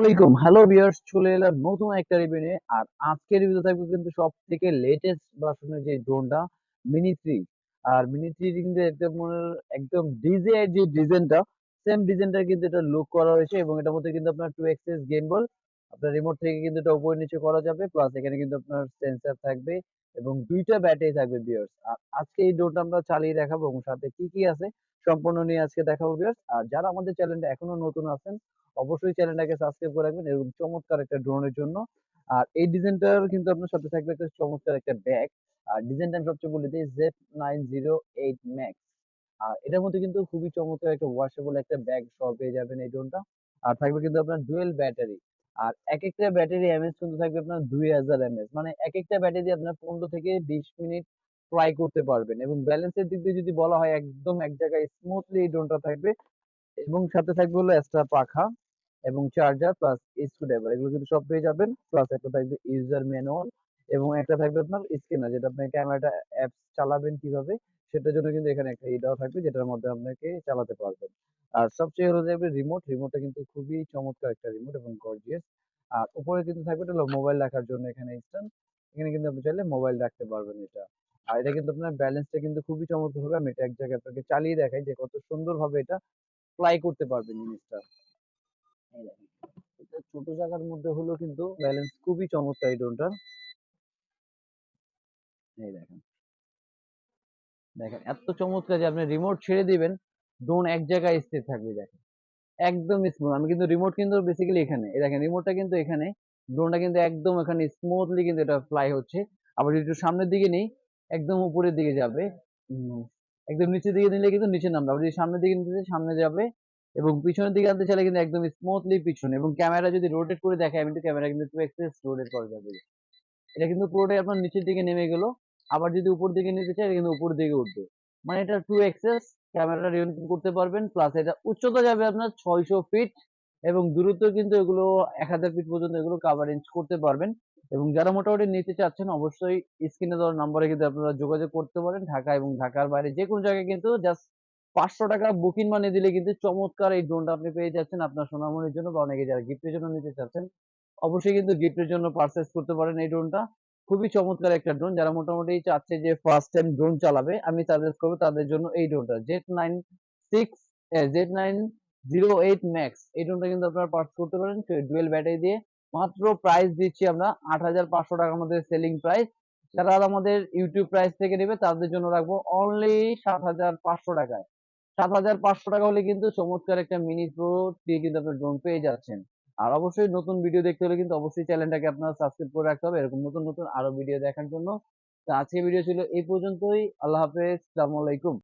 আসসালামাইকুম হ্যালো বিয়ার্স চলে এলাম নতুন একটা রিভিউ নিয়ে। আর আজকের রিভিউতে থাকবে কিন্তু সব থেকে লেটেস্ট ভার্সনের যে ড্রোনটা মিনি থ্রি আর মিনি থ্রি কিন্তু একদম একদম ডিজে যে ডিজাইনটা সেম ডিজাইনটা কিন্তু এটা লুক করা হয়েছে এবং এটার মধ্যে কিন্তু আপনার টু এক্সেস গেমবল আপনার রিমোট থেকে কিন্তু এটা উপরে নিচে করা যাবে প্লাস এখানে কিন্তু আপনার সেন্সার থাকবে এবং দুইটা ব্যাটারি থাকবে ভিউয়ার্স আর আজকে এই ড্রোনটা আমরা চালিয়ে দেখাবো এবং সাথে কি কি আছে সম্পূর্ণ নিয়ে আজকে দেখাবো ভিউয়ার্স আর যারা আমাদের চ্যানেলটা এখনও নতুন আছেন, অবশ্যই চ্যানেলটাকে সাবস্ক্রাইব করে রাখবেন এরকম চমৎকার একটা ড্রোনের জন্য। আর এই ডিজাইনটার কিন্তু আপনার সাথে থাকবে একটা চমৎকার একটা ব্যাগ আর ডিজাইনটা আমি সবচেয়ে বলে দিই Z nine zero eight max আর এটার মধ্যে কিন্তু খুবই চমৎকার একটা ওয়াশেবল একটা ব্যাগ সহ পেয়ে যাবেন এই ড্রোনটা আর থাকবে কিন্তু আপনার ডুয়েল ব্যাটারি আর এক একটা ব্যাটারি এমএস কিন্তু থাকবে আপনার দুই হাজার এমএস। মানে এক একটা ব্যাটারি আপনার পনেরো থেকে বিশ মিনিট ফ্লাই করতে পারবেন এবং ব্যালেন্সের দিক দিয়ে যদি বলা হয় একদম এক জায়গায় স্মুথলি ড্রোনটা থাকবে এবং সাথে থাকবে হলো এক্সট্রা পাখা এবং চার্জার প্লাস স্ক্রুড্রাইভার এগুলো কিন্তু সব পেয়ে যাবেন প্লাস একটা থাকবে ইউজার ম্যানুয়াল এবং একটা থাকবে আপনার স্ক্যানার যেটা আপনি ক্যামেরাটা অ্যাপস চালাবেন কীভাবে, সেটার জন্য কিন্তু এখানে একটা এটাও থাকবে যেটার মধ্যে আপনাকে চালাতে পারবেন। আর সবচেয়ে হলো যাবে রিমোট রিমোটটা কিন্তু খুবই চমৎকার একটা রিমোট এবং গর্জিয়াস আর উপরে কিন্তু থাকবে এটা হলো মোবাইল রাখার জন্য এখানে স্ট্যান্ড এখানে কিন্তু আপনি চাইলে মোবাইল রাখতে পারবেন এটা। আর এটা কিন্তু আপনার ব্যালেন্সটা কিন্তু খুবই চমৎকার হবে আমি এটা এক জায়গায় আপনাকে চালিয়ে দেখাই যে কত সুন্দরভাবে এটা ফ্লাই করতে পারবেন জিনিসটা। ছোট জায়গার মধ্যে হলেও কিন্তু ব্যালেন্স খুবই চমৎকার এই ড্রোনটার এই দেখেন। দেখেন, এত চমৎকার যে আপনি রিমোট ছেড়ে দিবেন ড্রোন এক জায়গায় স্থির থাকবে দেখেন একদম স্মুথ আমি কিন্তু রিমোট কিন্তু বেসিক্যালি এখানে, এই দেখেন রিমোটটা কিন্তু এখানে ড্রোনটা কিন্তু একদম এখানে স্মুথলি কিন্তু এটা ফ্লাই হচ্ছে। আবার একটু সামনের দিকে নেই, একদম উপরের দিকে যাবে একদম নিচের দিকে নিলে কিন্তু নিচে নামবে, আবার যদি সামনের দিকে নিতে সামনে যাবে, এবং পিছনের দিকে আনতে চাইলে কিন্তু একদম স্মুথলি পিছনে, এবং ক্যামেরা যদি রোটেট করে দেখায়, আমি তো ক্যামেরা কিন্তু এক্সেস রোটেট করা যাবে এটা কিন্তু পুরোটাই আপনার নিচের দিকে নেমে গেলো, আবার যদি উপর দিকে নিতে চাই কিন্তু উপর দিকে উঠবে। মানে এটা টু এক্সেস ক্যামেরাটা রিয়ন করতে পারবেন প্লাস এটা উচ্চতা যাবে আপনার ছয়শো ফিট এবং দূরত্ব কিন্তু এগুলো এক হাজার ফিট পর্যন্ত এগুলো কাভারেজ করতে পারবেন। এবং যারা মোটামুটি নিতে চাচ্ছেন, অবশ্যই স্ক্রিনে দেওয়ার নাম্বারে কিন্তু আপনারা যোগাযোগ করতে পারেন ঢাকা এবং ঢাকার বাইরে। যে কোনো জায়গায় কিন্তু জাস্ট পাঁচশো টাকা বুকিং মানে দিলে কিন্তু চমৎকার এই ড্রোনটা আপনি পেয়ে যাচ্ছেন আপনার সোনামনির জন্য বা অনেকে যারা গিফটের জন্য নিতে চাচ্ছেন, অবশ্যই কিন্তু গিফটের জন্য পারচেস করতে পারেন এই ড্রোনটা খুবই চমৎকার একটা ড্রোন যারা মোটামুটি চাচ্ছে যে ফার্স্ট টাইম ড্রোন চালাবে, আমি সাজেস্ট করব তাদের জন্য এই ড্রোনটা Z nine six Z nine zero eight max এই ড্রোনটা কিন্তু আপনারা পার্চেস করতে পারেন ডুয়েল ব্যাটারি দিয়ে, মাত্র প্রাইস দিচ্ছি আমরা আট হাজার পাঁচশো টাকা আমাদের সেলিং প্রাইস যারা আমাদের ইউটিউব প্রাইস থেকে নেবে তাদের জন্য রাখব অনলি সাত হাজার পাঁচশো টাকায়। সাত হাজার পাঁচশো টাকা হলে কিন্তু চমৎকার একটা মিনি প্রো দিয়ে কিন্তু আপনার ড্রোন পেয়ে যাচ্ছেন। আর অবশ্যই নতুন ভিডিও দেখতে হলে কিন্তু অবশ্যই চ্যানেলটাকে আপনারা সাবস্ক্রাইব করে রাখতে হবে। এরকম নতুন নতুন আরও ভিডিও দেখার জন্য। তো আজকে ভিডিও ছিল এই পর্যন্তই। আল্লাহ হাফেজ। আলাইকুম।